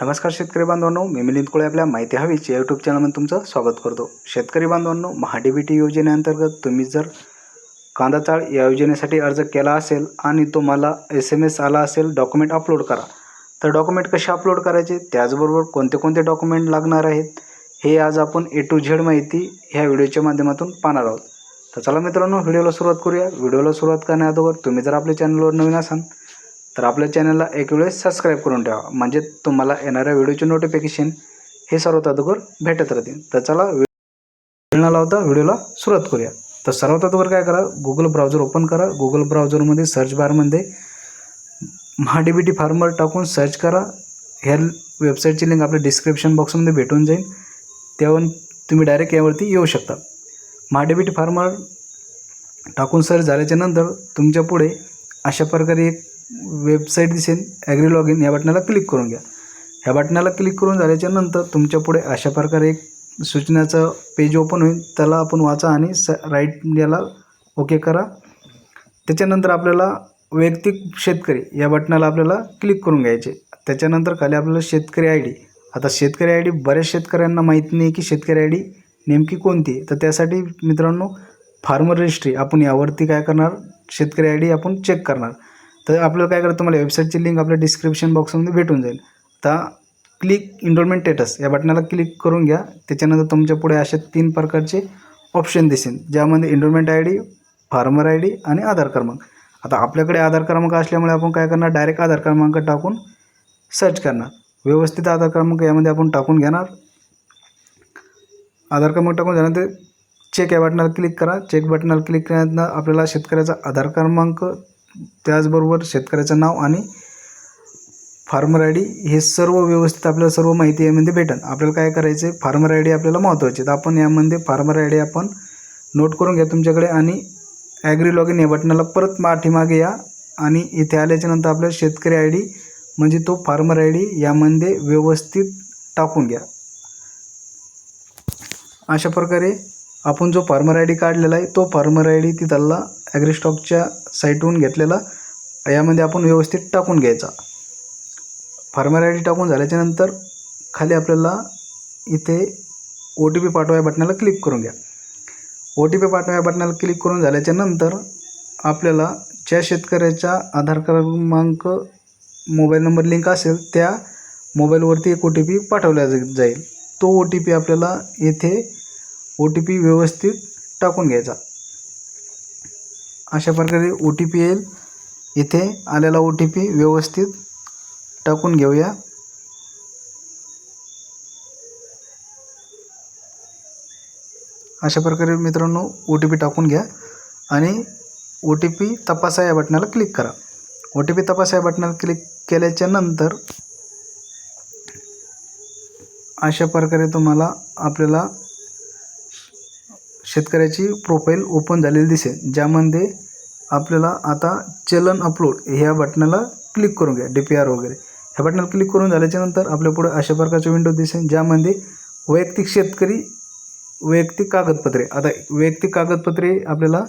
नमस्कार शेतकरी बांधवांनो मी मिलिंद कुळे आपल्या माहिती हवीच या यूट्यूब चॅनलमध्ये तुमचं स्वागत करतो. शेतकरी बांधवांनो महाडीबीटी योजनेअंतर्गत तुम्ही जर कांदा चाळ या योजनेसाठी अर्ज केला असेल आणि तुम्हाला एस एम एस आला असेल डॉक्युमेंट अपलोड करा. तर डॉक्युमेंट कसे अपलोड करायचे? त्याचबरोबर कोणते कोणते डॉक्युमेंट लागणार आहेत? हे आज आपण ए टू झेड माहिती ह्या व्हिडिओच्या माध्यमातून पाहणार आहोत. तर चला मित्रांनो व्हिडिओला सुरुवात करूया. व्हिडिओला सुरुवात करण्याअगोदर तुम्ही जर आपल्या चॅनलवर नवीन असाल तर आपल्या चॅनलला एक वेळेस सबस्क्राईब करून ठेवा. म्हणजे तुम्हाला येणाऱ्या व्हिडिओचे नोटिफिकेशन हे सर्वात अगोदर भेटत राहतील. तर चला वेळ न लावता व्हिडिओला सुरुवात करूया. तर सर्वात अगोदर काय करा गुगल ब्राउझर ओपन करा. गुगल ब्राउझरमध्ये सर्च बारमध्ये महाडीबीटी फार्मर टाकून सर्च करा. ह्या वेबसाईटची लिंक आपल्या डिस्क्रिप्शन बॉक्समध्ये भेटून जाईल. त्यावर तुम्ही डायरेक्ट यावरती येऊ शकता. महाडीबीटी फार्मर टाकून सर्च झाल्याच्यानंतर तुमच्यापुढे अशा प्रकारे एक वेबसाईट दिसेल ॲग्री लॉग इन या बटनाला क्लिक करून घ्या. ह्या बटनाला क्लिक करून झाल्याच्यानंतर तुमच्यापुढे अशा प्रकारे एक सूचनाचं पेज ओपन होईल. त्याला आपण वाचा आणि स राईट याला ओके करा. त्याच्यानंतर आपल्याला वैयक्तिक शेतकरी या बटनाला आपल्याला क्लिक करून घ्यायचे. त्याच्यानंतर खाली आपल्याला शेतकरी आय डी आता शेतकरी आय डी बऱ्याच शेतकऱ्यांना माहीत नाही की शेतकरी आय डी नेमकी कोणती आहे. तर त्यासाठी मित्रांनो फार्मर रजिस्ट्री आपण यावरती काय करणार? शेतकरी आय डी आपण चेक करणार. तर आपल्याला काय करतं तुम्हाला वेबसाईटची लिंक आपल्या डिस्क्रिप्शन बॉक्समध्ये भेटून जाईल. तर क्लिक इनरोलमेंट स्टेटस या बटनाला क्लिक करून घ्या. त्याच्यानंतर तुमच्यापुढे असे तीन प्रकारचे ऑप्शन दिसेल ज्यामध्ये enrolment I D farmer I D आणि आधार क्रमांक. आता आपल्याकडे आधार क्रमांक असल्यामुळे आपण काय करणार? डायरेक्ट आधार क्रमांक टाकून सर्च करणार. व्यवस्थित आधार क्रमांक यामध्ये आपण टाकून घेणार. आधार क्रमांक टाकून झाल्यानंतर चेक या बटनाला क्लिक करा. चेक बटनाला क्लिक केल्यानंतर आपल्याला शेतकऱ्याचा आधार क्रमांक त्याचबरोबर शेतकऱ्याचं नाव आणि फार्मर आय डी हे सर्व व्यवस्थित आपल्याला सर्व माहिती यामध्ये भेटेल आपल्याला काय करायचं आहे फार्मर आय डी आपल्याला महत्त्वाचे तर आपण यामध्ये फार्मर आय डी आपण नोट करून घ्या तुमच्याकडे आणि ॲग्री लॉग इन या बटनाला परत पाठीमागे या आणि इथे आल्याच्यानंतर आपल्याला शेतकरी आय डी म्हणजे तो फार्मर आय डी यामध्ये व्यवस्थित टाकून घ्या. अशा प्रकारे आपण जो फार्मर आय डी काढलेला आहे तो फार्मर आय डी तिथला ॲग्रीस्टॉकच्या साईटहून घेतलेला. यामध्ये आपण व्यवस्थित टाकून घ्यायचा. फार्मर आय डी टाकून झाल्याच्यानंतर खाली आपल्याला इथे ओ टी पी पाठवा या बटनाला क्लिक करून घ्या. ओ टी पी पाठवा या बटनाला क्लिक करून झाल्याच्यानंतर आपल्याला ज्या शेतकऱ्याच्या आधार क्रमांक मोबाईल नंबर लिंक असेल त्या मोबाईलवरती एक ओ टी पी पाठवला जाईल. तो ओ टी पी आपल्याला येथे ओ टी पी व्यवस्थित टाकून घ्यायचा. अशा प्रकारे ओ टी पी येईल. इथे आलेला ओ टी पी व्यवस्थित टाकून घेऊया. अशा प्रकारे मित्रांनो ओ टी पी टाकून घ्या आणि ओ टी पी तपासा या बटणाला क्लिक करा. ओ टी पी तपासा या बटणाला क्लिक केल्याच्यानंतर अशा प्रकारे तुम्हाला आपल्याला शेतकऱ्याची प्रोफाईल ओपन झालेली दिसेल. ज्यामध्ये आपल्याला आता चलन अपलोड ह्या बटनाला क्लिक करून घ्या डी पी आर वगैरे. ह्या बटनाला क्लिक करून झाल्याच्यानंतर आपल्या पुढे अशा प्रकारचे विंडो दिसेल ज्यामध्ये वैयक्तिक शेतकरी वैयक्तिक कागदपत्रे. आता वैयक्तिक कागदपत्रे आपल्याला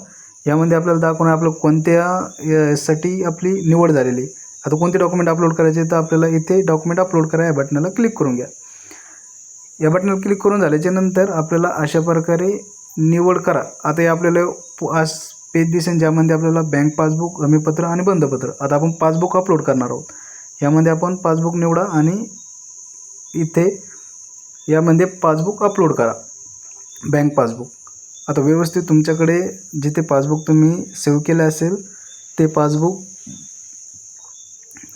यामध्ये आपल्याला दाखवणार आपलं कोणत्या साठी आपली निवड झालेली. आता कोणते डॉक्युमेंट अपलोड करायचे तर आपल्याला इथे डॉक्युमेंट अपलोड करा या बटनाला क्लिक करून घ्या. या बटनाला क्लिक करून झाल्याच्यानंतर आपल्याला अशा प्रकारे निवड करा. आता हे आपल्याला आज पेज दिसेल ज्यामध्ये आपल्याला बँक पासबुक हमीपत्र आणि बंधपत्र आता आपण पासबुक अपलोड करणार आहोत. यामध्ये आपण पासबुक निवडा आणि इथे यामध्ये पासबुक अपलोड करा. बँक पासबुक आता व्यवस्थित तुमच्याकडे जिथे पासबुक तुम्ही सेव्ह केलं असेल ते पासबुक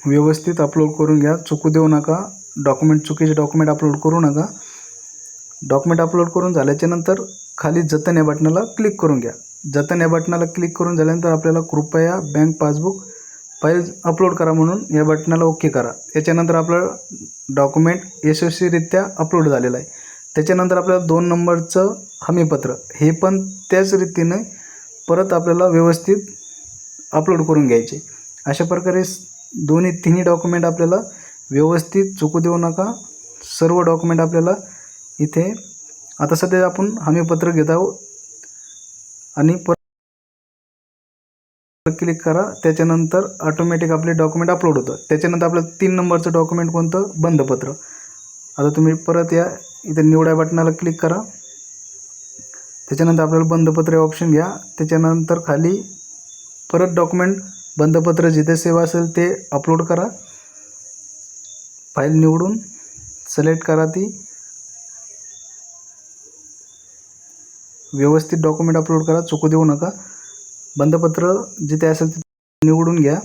व्यवस्थित अपलोड करून घ्या. चुकू देऊ नका. डॉक्युमेंट चुकीचे डॉक्युमेंट अपलोड करू नका. डॉक्युमेंट अपलोड करून झाल्याच्यानंतर खाली जतन या बटनाला क्लिक करून घ्या. जतन या बटनाला क्लिक करून झाल्यानंतर आपल्याला कृपया बँक पासबुक फाईल अपलोड करा म्हणून या बटनाला ओके करा. याच्यानंतर आपलं डॉक्युमेंट यशस्वीरित्या अपलोड झालेलं आहे. त्याच्यानंतर आपल्याला दोन नंबरचं हमीपत्र हे पण त्याच रीतीने परत आपल्याला व्यवस्थित अपलोड करून घ्यायचे. अशा प्रकारे दोन्ही तिन्ही डॉक्युमेंट आपल्याला व्यवस्थित चुकू देऊ नका. सर्व डॉक्युमेंट आपल्याला इथे आता सध्या आपण हमीपत्र घेत आहोत आणि पर क्लिक करा. त्याच्यानंतर ऑटोमॅटिक आपले डॉक्युमेंट अपलोड होतं. त्याच्यानंतर आपलं तीन नंबरचं डॉक्युमेंट कोणतं? बंधपत्र आता तुम्ही परत या. इथं निवडा बटनाला क्लिक करा. त्याच्यानंतर आपल्याला बंधपत्र ऑप्शन घ्या. त्याच्यानंतर खाली परत डॉक्युमेंट बंधपत्र जिथे सेवा असेल ते अपलोड करा. फाईल निवडून सिलेक्ट करा ती. व्यवस्थित डॉक्युमेंट अपलोड करा चुकू देऊ नका. बंधपत्र जिथे असेल तिथे निवडून घ्या.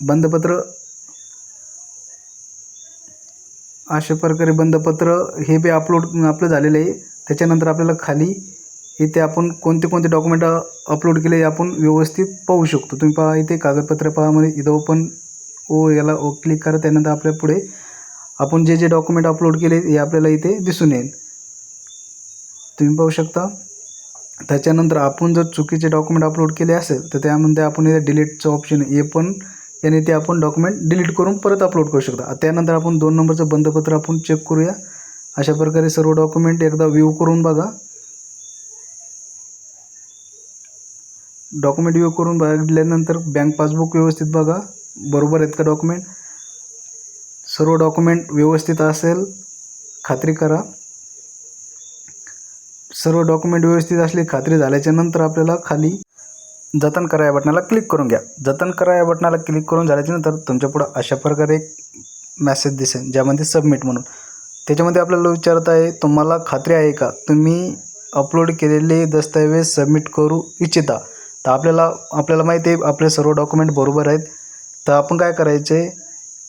बंधपत्र अशा प्रकारे बंधपत्र हे बी अपलोड आपलं झालेलं आहे. त्याच्यानंतर आपल्याला खाली इथे आपण कोणते कोणते डॉक्युमेंट अपलोड केले हे आपण व्यवस्थित पाहू शकतो. तुम्ही पहा इथे कागदपत्र पहा म्हणजे इथं ओपन ओ याला ओ क्लिक करा त्यानंतर आपल्या पुढे आपण जे जे डॉक्युमेंट अपलोड केले हे आपल्याला इथे दिसून येईल. तुम्ही पाहू शकता. त्याच्यानंतर आपण जर चुकीचे डॉक्युमेंट अपलोड केले असेल तर त्यामध्ये आपण इथे डिलीटचं ऑप्शन हे पण याने ते आपण डॉक्युमेंट डिलीट करून परत अपलोड करू शकता. त्यानंतर आपण दोन नंबरचं बंधपत्र आपण चेक करूया. अशा प्रकारे सर्व डॉक्युमेंट एकदा व्ह्यू करून बघा. डॉक्युमेंट व्यू करून बघितल्यानंतर बँक पासबुक व्यवस्थित बघा. बरोबर आहेत का डॉक्युमेंट सर्व डॉक्युमेंट व्यवस्थित असेल खात्री करा. सर्व डॉक्युमेंट व्यवस्थित असली खात्री झाल्याच्यानंतर आपल्याला खाली जतन करा या बटनाला क्लिक करून घ्या. जतन करा या बटनाला क्लिक करून झाल्याच्यानंतर तुमच्या पुढं अशा प्रकारे एक मॅसेज दिसेल ज्यामध्ये सबमिट म्हणून. त्याच्यामध्ये आपल्याला विचारत आहे तुम्हाला खात्री आहे का? तुम्ही अपलोड केलेले दस्तऐवज सबमिट करू इच्छिता. तर आपल्याला आपल्याला माहिती आहे आपले सर्व डॉक्युमेंट बरोबर आहेत. तर आपण काय करायचे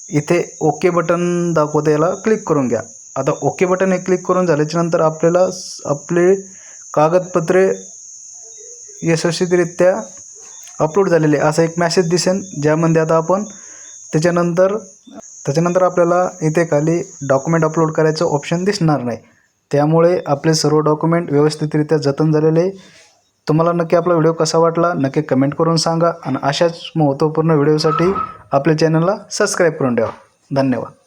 इथे ओके बटन दाखवतं याला क्लिक करून घ्या. आता ओके बटन हे क्लिक करून झाल्याच्यानंतर आपल्याला आपले कागदपत्रे यशस्वीरित्या अपलोड झालेले असा एक मॅसेज दिसेल ज्यामध्ये आता आपण त्याच्यानंतर त्याच्यानंतर आपल्याला इथे खाली डॉक्युमेंट अपलोड करायचं ऑप्शन दिसणार नाही. त्यामुळे आपले सर्व डॉक्युमेंट व्यवस्थितरित्या जतन झालेले आहे. तुम्हाला नक्की आपला व्हिडिओ कसा वाटला नक्की कमेंट करून सांगा आणि अशाच महत्त्वपूर्ण व्हिडिओसाठी आपल्या चॅनलला सबस्क्राईब करून ठेवा. धन्यवाद.